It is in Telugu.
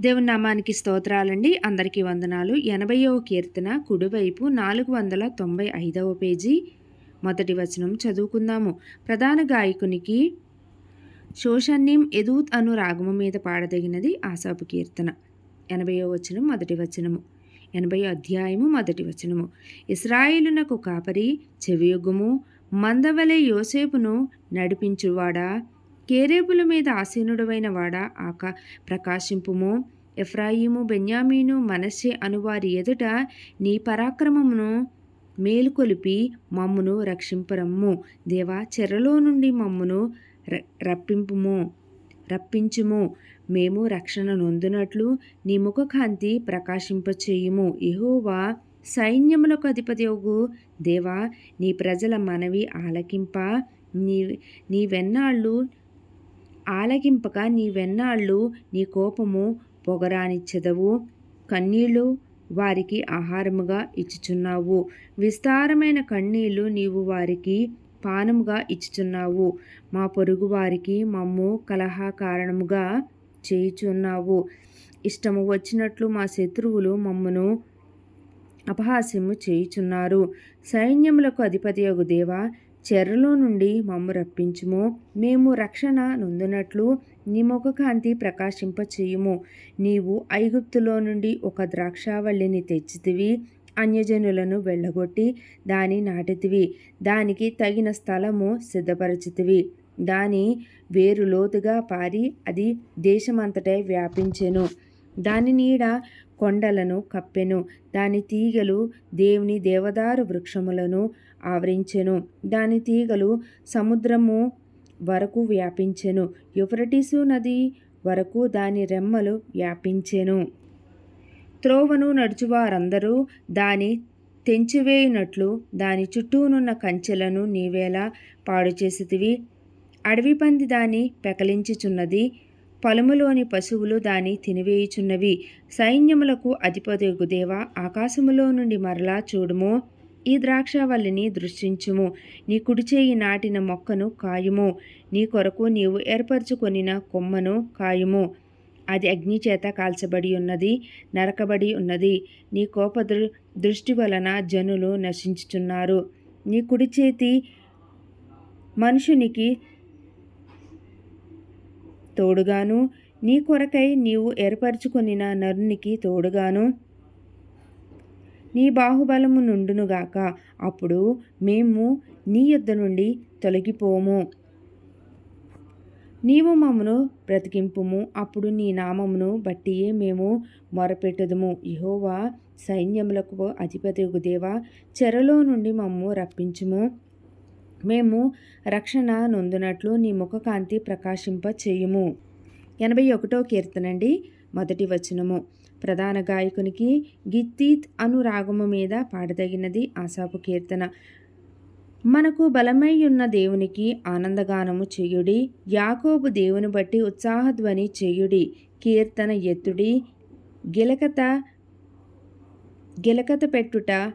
దేవుని నామానికి స్తోత్రాలండి. అందరికీ వందనాలు. ఎనభైవ కీర్తన కుడివైపు నాలుగు వందల తొంభై ఐదవ పేజీ. మొదటి వచనం చదువుకుందాము. ప్రధాన గాయకునికి శోషన్యం ఎదూత్ అను రాగము మీద పాడదగినది ఆశాపు కీర్తన. ఎనభైవ వచనం మొదటి వచనము. ఎనభై అధ్యాయము మొదటి వచనము. ఇస్రాయిలునకు కాపరి చెవియుగము మందవలే యోసేపును నడిపించువాడా? కేరేబుల మీద ఆసీనుడవైన వాడా ఆక ప్రకాశింపుము. ఎఫ్రాయిము బెన్యామీను మనస్సే అనువారి ఎదుట నీ పరాక్రమమును మేలుకొలిపి మమ్మును రక్షింపరమ్ము. దేవా చెరలో నుండి మమ్మును రప్పింపుము రప్పించుము. మేము రక్షణ నొందునట్లు నీ ముఖకాంతి ప్రకాశింపచేయుము. ఇహోవా సైన్యములకు అధిపతియోగు దేవా నీ ప్రజల మనవి ఆలకింప. నీ నీవెన్నాళ్ళు ఆలకింపక నీవెన్నాళ్ళు నీ కోపము పొగరానిచ్చెదవు. కన్నీళ్ళు వారికి ఆహారముగా ఇచ్చుచున్నావు. విస్తారమైన కన్నీళ్ళు నీవు వారికి పానముగా ఇచ్చుచున్నావు. మా పొరుగు వారికి మమ్ము కలహ కారణముగా చేయుచున్నావు. ఇష్టము వచ్చినట్లు మా శత్రువులు మమ్మను అపహాస్యము చేయుచున్నారు. సైన్యములకు అధిపతి దేవా చెరలో నుండి మమ్ము రప్పించుము. మేము రక్షణ నొందునట్లు నీ ముఖకాంతి ప్రకాశింప చేయుము నీవు ఐగుప్తులో నుండి ఒక ద్రాక్షావల్లిని తెచ్చితివి అన్యజనులను వెళ్ళగొట్టి దాని నాటితివి. దానికి తగిన స్థలము సిద్ధపరచితివి. దాని వేరు లోతుగా పారి అది దేశమంతటే వ్యాపించెను. దాని నీడ కొండలను కప్పెను. దాని తీగలు దేవుని దేవదారు వృక్షములను ఆవరించెను. దాని తీగలు సముద్రము వరకు వ్యాపించెను. యుఫ్రటిసు నది వరకు దాని రెమ్మలు వ్యాపించెను. త్రోవను నడుచువారందరూ దాని తెంచివేయునట్లు దాని చుట్టూనున్న కంచెలను నీవేలా పాడు చేసితివి అడవి పంది దాని పెకలించుచున్నది. పొలములోని పశువులు దాని తినివేయుచున్నవి. సైన్యములకు అధిపతి దేవ ఆకాశములో నుండి మరలా చూడుము. ఈ ద్రాక్షవల్లిని దృష్టించుము. నీ కుడిచేయి నాటిన మొక్కను కాయుము. నీ కొరకు నీవు ఏర్పరచుకొనిన కొమ్మను కాయుము. అది అగ్ని చేత కాల్చబడి ఉన్నది నరకబడి ఉన్నది నీ కోప దృష్టి వలన జనులు నశించుచున్నారు. నీ కుడి చేతి మనుషునికి తోడుగాను నీ కొరకై నీవు ఏర్పరచుకొనిన నరునికి తోడుగాను. నీ బాహుబలము నుండునుగాక అప్పుడు మేము నీ యుద్ధ నుండి తొలగిపోము. నీవు మమ్మను బ్రతికింపుము అప్పుడు నీ నామమును బట్టియే మేము మొరపెట్టదుము. యహోవా సైన్యములకు అధిపతి దేవ చెరలో నుండి మమ్ము రప్పించుము. మేము రక్షణ నొందునట్లు నీ ముఖకాంతి ప్రకాశింప చేయుము. ఎనభై ఒకటో కీర్తనండి మొదటి వచనము. ప్రధాన గాయకునికి గిత్తీత్ అను రాగము మీద పాడదగినది ఆశాపు కీర్తన. మనకు బలమై ఉన్న దేవునికి ఆనందగానము చేయుడి యాకోబు దేవుని బట్టి ఉత్సాహధ్వని చేయుడి కీర్తన ఎత్తుడి గిలకత గిలకత పెట్టుట